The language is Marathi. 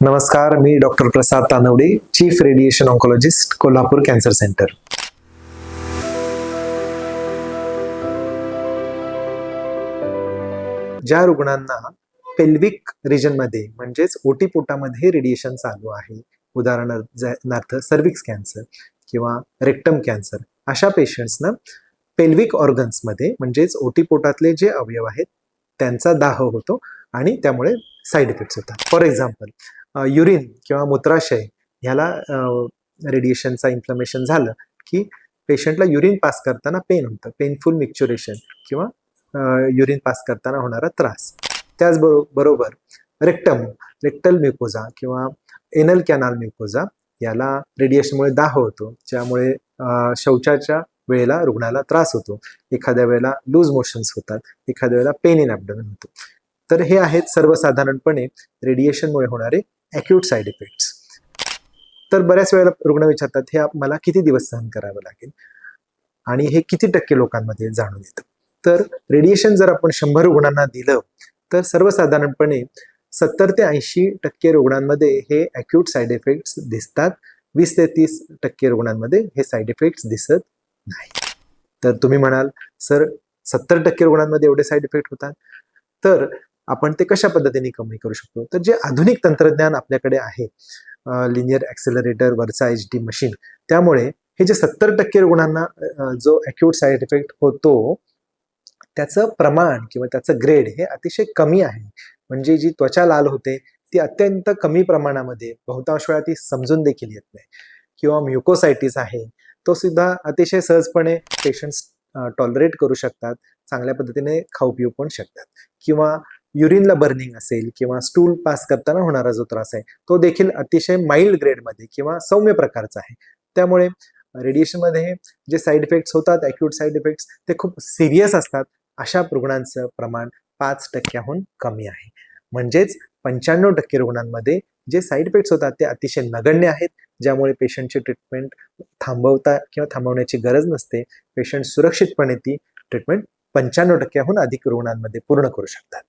नमस्कार मी doctor Prasad Tanawade chief radiation oncologist Kolhapur cancer centre ज्या रुग्णांना पेल्विक रिजनमध्ये म्हणजेच ओटीपोटामध्ये रेडिएशन चालू आहे उदाहरणार्थ सर्विक्स कॅन्सर किंवा रेक्टम कॅन्सर अशा पेशंट्सना पेल्विक ऑर्गन्समध्ये म्हणजेच ओटीपोटातले जे अवयव आहेत त्यांचा दाह होतो आणि त्यामुळे साईड इफेक्ट्स होतात. फॉर एक्झाम्पल युरिन किंवा मूत्राशय ह्याला रेडिएशनचा इन्फ्लमेशन झालं की पेशंटला युरिन पास करताना पेन होतं. पेनफुल मिक्च्युरेशन किंवा युरिन पास करताना होणारा त्रास. त्याचबरो बरोबर रेक्टम रेक्टल म्युकोजा किंवा एनल कॅनाल म्युकोजा याला रेडिएशनमुळे दाह होतो. ज्यामुळे शौचाच्या वेळेला रुग्णाला त्रास होतो. एखाद्या वेळेला लूज मोशन्स होतात. एखाद्या वेळेला पेन इन ॲबडमन होतो. तर हे आहेत सर्वसाधारणपणे रेडिएशनमुळे होणारे ॲक्यूट साईड इफेक्ट्स तर बऱ्याच वेळेला रुग्ण विचारतात हे मला किती दिवस सहन करावं लागेल? आणि हे किती टक्के लोकांमध्ये जाणून येतं. तर रेडिएशन जर आपण शंभर रुग्णांना दिलं तर सर्वसाधारणपणे सत्तर ते ऐंशी टक्के रुग्णांमध्ये हे अक्यूट साईड इफेक्ट्स दिसतात. वीस ते तीस टक्के रुग्णांमध्ये हे साईड इफेक्ट्स दिसत नाही. तर तुम्ही म्हणाल सर सत्तर टक्के रुग्णांमध्ये एवढे साईड इफेक्ट होतात? तर आपण ते कशा पद्धतीने कमी करू शकतो? तर जे आधुनिक तंत्रज्ञान आपल्याकडे आहे लिनियर ॲक्सेलरेटर वरचा एच डी मशीन त्यामुळे हे जे सत्तर टक्के रुग्णांना जो अक्यूट साईड इफेक्ट होतो त्याचं प्रमाण किंवा त्याचं ग्रेड हे अतिशय कमी आहे. म्हणजे जी त्वचा लाल होते ती अत्यंत कमी प्रमाणामध्ये बहुतांश वेळा ती समजून देखील येत नाही. किंवा म्युकोसायटिस आहे तो सुद्धा अतिशय सहजपणे पेशंट्स टॉलरेट करू शकतात चांगल्या पद्धतीने खाऊ पिऊ पण शकतात. किंवा युरिनला बर्निंग असेल किंवा स्टूल पास करताना होणारा जो त्रास आहे तो देखील अतिशय माइल्ड ग्रेडमध्ये किंवा सौम्य प्रकारचा आहे. त्यामुळे रेडिएशनमध्ये जे साईड इफेक्ट्स होतात ॲक्यूट साईड इफेक्ट्स ते खूप सिरियस असतात. अशा रुग्णांचं प्रमाण पाच टक्क्याहून कमी आहे. म्हणजेच पंच्याण्णव टक्के रुग्णांमध्ये जे साईड इफेक्ट्स होतात ते अतिशय नगण्य आहेत. ज्यामुळे पेशंटची ट्रीटमेंट थांबवता किंवा थांबवण्याची गरज नसते. पेशंट सुरक्षितपणे ती ट्रीटमेंट पंच्याण्णव टक्क्याहून अधिक रुग्णांमध्ये पूर्ण करू शकतात.